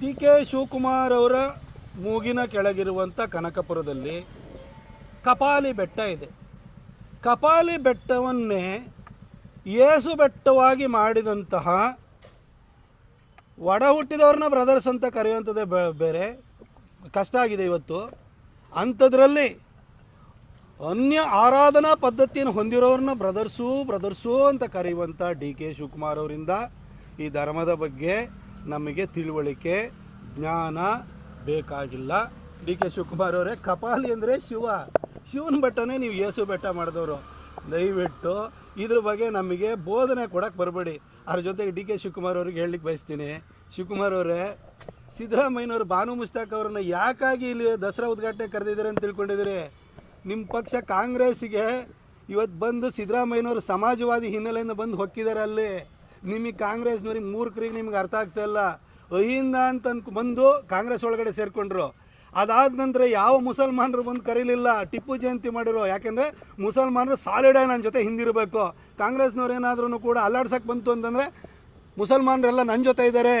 D K Shivakumar ಅವರ ಮೂಗಿನ ಕೆಳಗಿರುವಂಥ ಕನಕಪುರದಲ್ಲಿ ಕಪಾಲಿ ಬೆಟ್ಟ ಇದೆ. ಕಪಾಲಿ ಬೆಟ್ಟವನ್ನೇ ಏಸು ಬೆಟ್ಟವಾಗಿ ಮಾಡಿದಂತಹ ಒಡ ಹುಟ್ಟಿದವ್ರನ್ನ ಬ್ರದರ್ಸ್ ಅಂತ ಕರೆಯುವಂಥದ್ದೇ ಬೇರೆ. ಕಷ್ಟ ಆಗಿದೆ ಇವತ್ತು. ಅಂಥದ್ರಲ್ಲಿ ಅನ್ಯ ಆರಾಧನಾ ಪದ್ಧತಿಯನ್ನು ಹೊಂದಿರೋರನ್ನ ಬ್ರದರ್ಸು ಬ್ರದರ್ಸು ಅಂತ ಕರೆಯುವಂಥ ಡಿ ಕೆ ಶಿವಕುಮಾರ್ ಅವರಿಂದ ಈ ಧರ್ಮದ ಬಗ್ಗೆ ನಮಗೆ ತಿಳುವಳಿಕೆ, ಜ್ಞಾನ ಬೇಕಾಗಿಲ್ಲ. ಡಿ ಕೆ ಶಿವಕುಮಾರ್ ಅವರೇ, ಕಪಾಲಿ ಅಂದರೆ ಶಿವ. ಶಿವನ ಬೆಟ್ಟನೇ ನೀವು ಯೇಸು ಬೆಟ್ಟ ಮಾಡಿದವರು. ದಯವಿಟ್ಟು ಇದ್ರ ಬಗ್ಗೆ ನಮಗೆ ಬೋಧನೆ ಕೊಡಕ್ಕೆ ಬರಬೇಡಿ. ಅದ್ರ ಜೊತೆಗೆ ಡಿ ಕೆ ಶಿವಕುಮಾರ್ ಅವ್ರಿಗೆ ಹೇಳಲಿಕ್ಕೆ ಬಯಸ್ತೀನಿ. ಶಿವಕುಮಾರ್ ಅವರೇ, ಸಿದ್ದರಾಮಯ್ಯನವರು ಭಾನು ಮುಸ್ತಾಕ್ ಅವ್ರನ್ನ ಯಾಕಾಗಿ ಇಲ್ಲಿ ದಸರಾ ಉದ್ಘಾಟನೆ ಕರೆದಿದ್ದಾರೆ ಅಂತ ತಿಳ್ಕೊಂಡಿದ್ದೀರಿ? ನಿಮ್ಮ ಪಕ್ಷ ಕಾಂಗ್ರೆಸ್ಸಿಗೆ ಇವತ್ತು ಬಂದು ಸಿದ್ದರಾಮಯ್ಯನವರು ಸಮಾಜವಾದಿ ಹಿನ್ನೆಲೆಯಿಂದ ಬಂದು ಹೊಕ್ಕಿದ್ದಾರೆ ಅಲ್ಲಿ. ನಿಮಗೆ ಕಾಂಗ್ರೆಸ್ನವ್ರಿಗೆ ಮೂರ್ಖರಿಗೆ ನಿಮ್ಗೆ ಅರ್ಥ ಆಗ್ತಾ ಇಲ್ಲ. ಅಹಿಂದ ಅಂತ ಬಂದು ಕಾಂಗ್ರೆಸ್ ಒಳಗಡೆ ಸೇರಿಕೊಂಡ್ರು. ಅದಾದ ನಂತರ ಯಾವ ಮುಸಲ್ಮಾನರು ಬಂದು ಕರೀಲಿಲ್ಲ. ಟಿಪ್ಪು ಜಯಂತಿ ಮಾಡಿರೋ, ಯಾಕೆಂದರೆ ಮುಸಲ್ಮಾನರು ಸಾಲಿಡಾಗಿ ನನ್ನ ಜೊತೆ ಹಿಂದಿರಬೇಕು. ಕಾಂಗ್ರೆಸ್ನವ್ರು ಏನಾದ್ರೂ ಕೂಡ ಅಲ್ಲಾಡ್ಸಕ್ಕೆ ಬಂತು ಅಂತಂದರೆ ಮುಸಲ್ಮಾನರೆಲ್ಲ ನನ್ನ ಜೊತೆ ಇದ್ದಾರೆ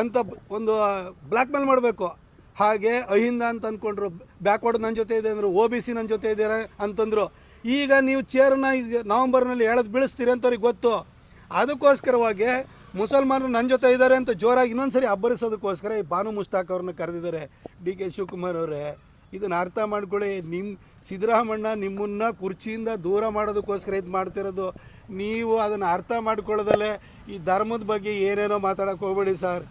ಅಂತ ಒಂದು ಬ್ಲ್ಯಾಕ್ ಮೇಲ್ ಮಾಡಬೇಕು. ಹಾಗೆ ಅಹಿಂದ ಅಂತ ಅಂದ್ಕೊಂಡ್ರು ಬ್ಯಾಕ್ವರ್ಡ್ ನನ್ನ ಜೊತೆ ಇದೆ ಅಂದರು ಒ ಬಿ ಸಿ ನನ್ನ ಜೊತೆ ಇದ್ದಾರೆ ಅಂತಂದರು. ಈಗ ನೀವು ಚೇರ್ನ ನವಂಬರ್ನಲ್ಲಿ ಎಳೆದು ಬೀಳಿಸ್ತೀರಿ ಅಂತವ್ರಿಗೆ ಗೊತ್ತು. ಅದಕ್ಕೋಸ್ಕರವಾಗಿ ಮುಸಲ್ಮಾನರು ನನ್ನ ಜೊತೆ ಇದ್ದಾರೆ ಅಂತ ಜೋರಾಗಿ ಇನ್ನೊಂದ್ಸರಿ ಅಬ್ಬರಿಸೋದಕ್ಕೋಸ್ಕರ ಈ ಬಾನು ಮುಸ್ತಾಕ್ ಅವ್ರನ್ನ ಕರೆದಿದ್ದಾರೆ. ಡಿ ಕೆ ಶಿವಕುಮಾರ್ ಅವರೇ, ಇದನ್ನು ಅರ್ಥ ಮಾಡ್ಕೊಳ್ಳಿ. ನಿಮ್ಮ ಸಿದ್ದರಾಮಣ್ಣ ನಿಮ್ಮನ್ನ ಕುರ್ಚಿಯಿಂದ ದೂರ ಮಾಡೋದಕ್ಕೋಸ್ಕರ ಇದು ಮಾಡ್ತಿರೋದು. ನೀವು ಅದನ್ನು ಅರ್ಥ ಮಾಡ್ಕೊಳ್ಳೋದಲ್ಲೇ ಈ ಧರ್ಮದ ಬಗ್ಗೆ ಏನೇನೋ ಮಾತಾಡೋಕೆ ಹೋಗ್ಬೇಡಿ ಸರ್.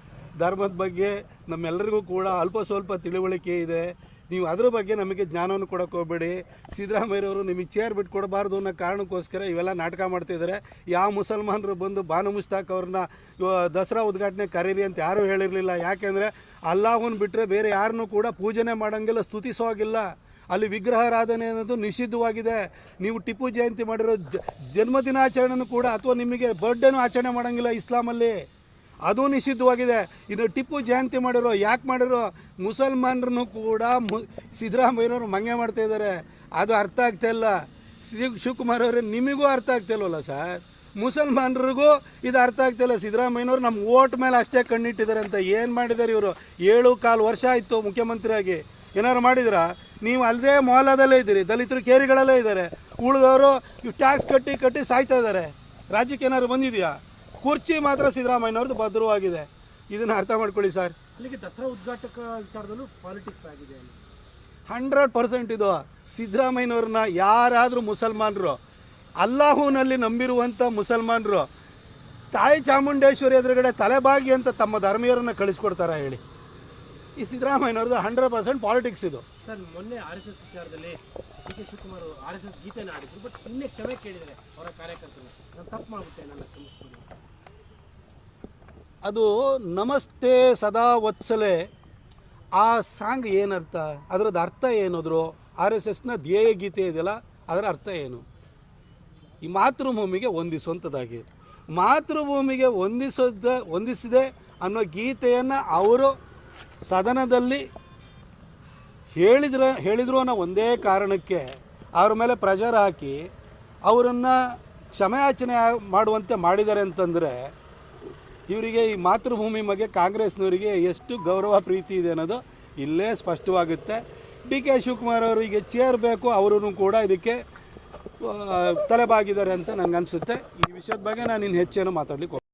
ಧರ್ಮದ ಬಗ್ಗೆ ನಮ್ಮೆಲ್ಲರಿಗೂ ಕೂಡ ಅಲ್ಪ ಸ್ವಲ್ಪ ತಿಳುವಳಿಕೆ ಇದೆ. ನೀವು ಅದ್ರ ಬಗ್ಗೆ ನಮಗೆ ಜ್ಞಾನವನ್ನು ಕೊಡೋಕೆ ಹೋಗ್ಬೇಡಿ. ಸಿದ್ದರಾಮಯ್ಯವರು ನಿಮಗೆ ಚೇರ್ ಬಿಟ್ಟು ಕೊಡಬಾರ್ದು ಅನ್ನೋ ಕಾರಣಕ್ಕೋಸ್ಕರ ಇವೆಲ್ಲ ನಾಟಕ ಮಾಡ್ತಿದ್ದಾರೆ ಯಾವ ಮುಸಲ್ಮಾನರು ಬಂದು ಬಾನು ಮುಸ್ತಾಕ್ ಅವ್ರನ್ನ ದಸರಾ ಉದ್ಘಾಟನೆ ಕರೀರಿ ಅಂತ ಯಾರೂ ಹೇಳಿರಲಿಲ್ಲ. ಯಾಕೆಂದರೆ ಅಲ್ಲಾಹುನ್ ಬಿಟ್ಟರೆ ಬೇರೆ ಯಾರನ್ನೂ ಕೂಡ ಪೂಜನೆ ಮಾಡೋಂಗಿಲ್ಲ ಸ್ತುತಿಸೋ ಹಾಗಿಲ್ಲ ಅಲ್ಲಿ ವಿಗ್ರಹಾರಾಧನೆ ಅನ್ನೋದು ನಿಷಿದ್ಧವಾಗಿದೆ. ನೀವು ಟಿಪ್ಪು ಜಯಂತಿ ಮಾಡಿರೋ ಜನ್ಮದಿನಾಚರಣೆನೂ ಕೂಡ ಅಥವಾ ನಿಮಗೆ ಬರ್ಡೇನೂ ಆಚರಣೆ ಮಾಡೋಂಗಿಲ್ಲ ಇಸ್ಲಾಮಲ್ಲಿ. ಅದು ನಿಷಿದ್ಧವಾಗಿದೆ. ಇದು ಟಿಪ್ಪು ಜಯಂತಿ ಮಾಡಿರೋ, ಯಾಕೆ ಮಾಡಿರೋ ಮುಸಲ್ಮಾನರನ್ನು ಕೂಡ ಮು, ಸಿದ್ದರಾಮಯ್ಯನವರು ಮಂಗೆ ಮಾಡ್ತಾ ಇದ್ದಾರೆ. ಅದು ಅರ್ಥ ಆಗ್ತಾ ಇಲ್ಲ. ಶಿವ್ ಶಿವಕುಮಾರ್ ಅವರೇ, ನಿಮಗೂ ಅರ್ಥ ಆಗ್ತಾ ಇಲ್ವಲ್ಲ ಸರ್? ಮುಸಲ್ಮಾನರಿಗೂ ಇದು ಅರ್ಥ ಆಗ್ತಾ ಇಲ್ಲ. ಸಿದ್ದರಾಮಯ್ಯನವರು ನಮ್ಮ ಓಟ್ ಮೇಲೆ ಅಷ್ಟೇ ಕಣ್ಣಿಟ್ಟಿದ್ದಾರೆ ಅಂತ ಏನು ಮಾಡಿದ್ದಾರೆ ಇವರು? ಏಳು ಕಾಲು ವರ್ಷ ಆಯಿತು ಮುಖ್ಯಮಂತ್ರಿಯಾಗಿ ಏನಾದ್ರು ಮಾಡಿದ್ರಾ? ನೀವು ಅಲ್ಲದೇ ಮೊಹಲಾದಲ್ಲೇ ಇದ್ದೀರಿ, ದಲಿತರು ಕೇರಿಗಳಲ್ಲೇ ಇದ್ದಾರೆ. ಉಳಿದವರು ಟ್ಯಾಕ್ಸ್ ಕಟ್ಟಿ ಕಟ್ಟಿ ಸಾಯ್ತಾ ಇದ್ದಾರೆ. ರಾಜ್ಯಕ್ಕೆ ಏನಾದ್ರು ಬಂದಿದೆಯಾ? ಕುರ್ಚಿ ಮಾತ್ರ ಸಿದ್ದರಾಮಯ್ಯನವ್ರದ್ದು ಭದ್ರವಾಗಿದೆ. ಇದನ್ನು ಅರ್ಥ ಮಾಡ್ಕೊಳ್ಳಿ ಸರ್. ಅಲ್ಲಿಗೆ ದಸರಾ ಉದ್ಘಾಟಕ ವಿಚಾರದಲ್ಲೂ ಪಾಲಿಟಿಕ್ಸ್ ಆಗಿದೆ ಹಂಡ್ರೆಡ್ ಪರ್ಸೆಂಟ್ ಇದು. ಸಿದ್ದರಾಮಯ್ಯನವ್ರನ್ನ ಯಾರಾದರೂ ಮುಸಲ್ಮಾನರು ಅಲ್ಲಾಹುನಲ್ಲಿ ನಂಬಿರುವಂಥ ಮುಸಲ್ಮಾನರು ತಾಯಿ ಚಾಮುಂಡೇಶ್ವರಿ ಎದುರುಗಡೆ ತಲೆಬಾಗಿ ಅಂತ ತಮ್ಮ ಧರ್ಮೀಯರನ್ನ ಕಳಿಸ್ಕೊಡ್ತಾರೆ ಹೇಳಿ. ಈ ಸಿದ್ದರಾಮಯ್ಯನವ್ರದ್ದು ಹಂಡ್ರೆಡ್ ಪರ್ಸೆಂಟ್ ಪಾಲಿಟಿಕ್ಸ್ ಇದು. ಸರ್ ಮೊನ್ನೆ ಆರ್ ಎಸ್ ಎಸ್ ವಿಚಾರದಲ್ಲಿ D K Shivakumar R S S ಗೀತೆನ ಆಡಿದ್ರು ಬಟ್ ಇನ್ನೇ ಕ್ಷಮೆ ಕೇಳಿದರೆ ಅವರ ಕಾರ್ಯಕರ್ತರು. ನಾನು ತಪ್ಪು ಮಾಡ್ಬಿಟ್ಟೆ ನನ್ನ ಕ್ಷಮಿಸ್ಬಿಡಿ ಅದು ನಮಸ್ತೆ ಸದಾ ವತ್ಸಲೆ. ಆ ಸಾಂಗ್ ಏನರ್ಥ? ಅದರದ್ದು ಅರ್ಥ ಏನದ್ರು? ಆರ್ ಎಸ್ ಎಸ್ನ ಧ್ಯೇಯ ಗೀತೆ ಇದೆಯಲ್ಲ, ಅದರ ಅರ್ಥ ಏನು? ಈ ಮಾತೃಭೂಮಿಗೆ ಹೊಂದಿಸುವಂಥದ್ದಾಗಿ ಮಾತೃಭೂಮಿಗೆ ಹೊಂದಿಸೋದ ಹೊಂದಿಸಿದೆ ಅನ್ನೋ ಗೀತೆಯನ್ನು ಅವರು ಸದನದಲ್ಲಿ ಹೇಳಿದ್ರ, ಹೇಳಿದ್ರು ಅನ್ನೋ ಒಂದೇ ಕಾರಣಕ್ಕೆ ಅವ್ರ ಮೇಲೆ ಪ್ರೆಷರ್ ಹಾಕಿ ಅವರನ್ನು ಕ್ಷಮೆಯಾಚನೆ ಮಾಡುವಂತೆ ಮಾಡಿದ್ದಾರೆ ಅಂತಂದರೆ ಇವರಿಗೆ ಈ ಮಾತೃಭೂಮಿ ಬಗ್ಗೆ ಕಾಂಗ್ರೆಸ್ನವರಿಗೆ ಎಷ್ಟು ಗೌರವ, ಪ್ರೀತಿ ಇದೆ ಅನ್ನೋದು ಇಲ್ಲೇ ಸ್ಪಷ್ಟವಾಗುತ್ತೆ ಡಿ ಕೆ ಶಿವಕುಮಾರ್ ಈಗ ಚೇರ್ ಬೇಕು ಅವರೂ ಕೂಡ ಇದಕ್ಕೆ ತಲೆಬಾಗಿದ್ದಾರೆ ಅಂತ ನನಗನ್ಸುತ್ತೆ ಈ ವಿಷಯದ ಬಗ್ಗೆ ನಾನು ಇನ್ನು ಹೆಚ್ಚೇನು ಮಾತಾಡಲಿಕ್ಕೆ.